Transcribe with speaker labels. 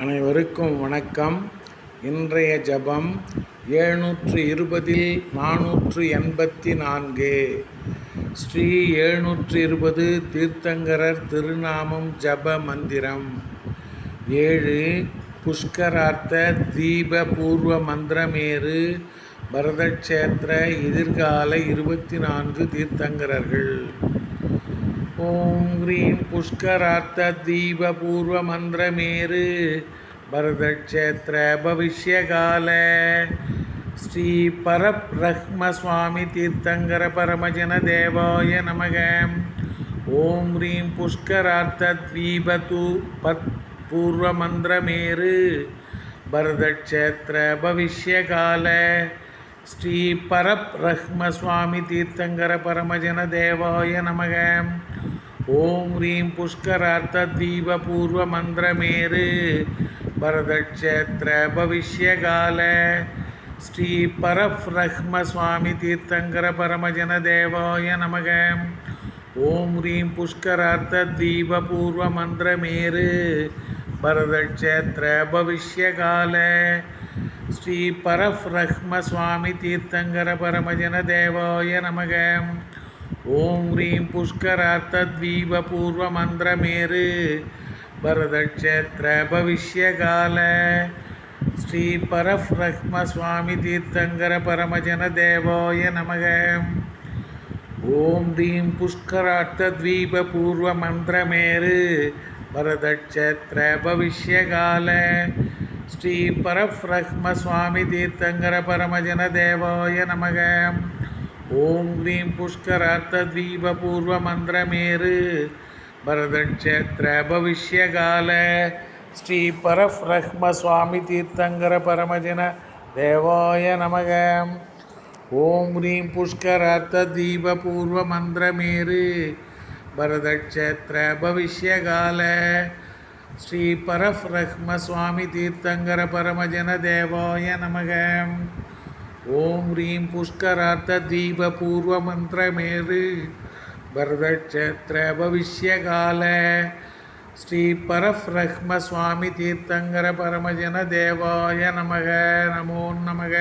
Speaker 1: அனைவருக்கும் வணக்கம். இன்றைய ஜபம் எழுநூற்று இருபதில் நானூற்று எண்பத்தி நான்கு. ஸ்ரீ எழுநூற்று இருபது தீர்த்தங்கரர் திருநாமம் ஜப மந்திரம். ஏழு புஷ்கரார்த்த தீப பூர்வ மந்திரமேறு பரதக்ஷேத்திர எதிர்கால இருபத்தி நான்கு தீர்த்தங்கரர்கள். ஓம் ஹ்ரீம் புஷ்கரார்த்த தீப பூர்வ மந்திரமேரு பரதக்ஷேத்திர பவிஷ்யகால. ஸ்ரீ பரப்ரஹ்ம சுவாமி தீர்த்தங்கர பரமஜன தேவாய நமக. ஓம் ஹ்ரீம் புஷ்கரார்த்த தீப தூ பத் பூர்வ மந்திரமேரு பரதக்ஷேத்திர பவிஷ்யகால. ஸ்ரீ பரப்ரஹ்ம சுவாமி தீர்த்தங்கர பரமஜன தேவாய நமக. ஓம் ஹ்ரீம் புஷ்கரார்த்த தீப பூர்வ மந்திரமேரு பரதக்ஷேத்திர பவிஷ்யகால. ஸ்ரீ பரப்ரஹ்ம சுவாமி தீர்த்தங்கர பரமஜன தேவாய நமக. ஓம் ஹ்ரீம் புஷ்கரார்த்த தீப பூர்வ மந்திரமேரு பரதக்ஷேத்திர பவிஷ்யகால. ஸ்ரீ பரப்ரஹ்ம சுவாமி தீர்த்தங்கர பரமஜன தேவாய நமக. ஓம் ஹ்ரீம் புஷ்கரார்த்த பூர்வ மந்திரமேரு பரதக்ஷேத்திர பவிஷ்யகால. ஸ்ரீ பரப்ரஹ்ம சுவாமி தீர்த்தங்கர பரமஜன தேவாய நமக. ஓம் ஹ்ரீம் புஷ்கரார்த்த பூர்வ மந்திரமேரு பரதக்ஷேத்திர பவிஷ்யகால. ஸ்ரீ பரப்ரஹ்ம சுவாமி தீர்த்தங்கர பரமஜன தேவாய நமக. ஓம் ஹ்ரீம் புஷ்கரார்த்த தீப பூர்வ மந்திரமேரு பரதக்ஷேத்திர பவிஷ்யகால. ஸ்ரீ பரப்ரஹ்ம சுவாமி தீர்த்தங்கர பரமஜன தேவாய நமக. ஓம் ஹ்ரீம் புஷ்கரார்த்த தீப பூர்வ மந்திரமேறு பரதக்ஷேத்திர பவிஷ்யகால ஸ்ரீ பரப்ரஹ்ம ஸ்ரீ சுவாமி தீர்த்தங்கர பரமஜன தேவாய நமக. நமோ நமக.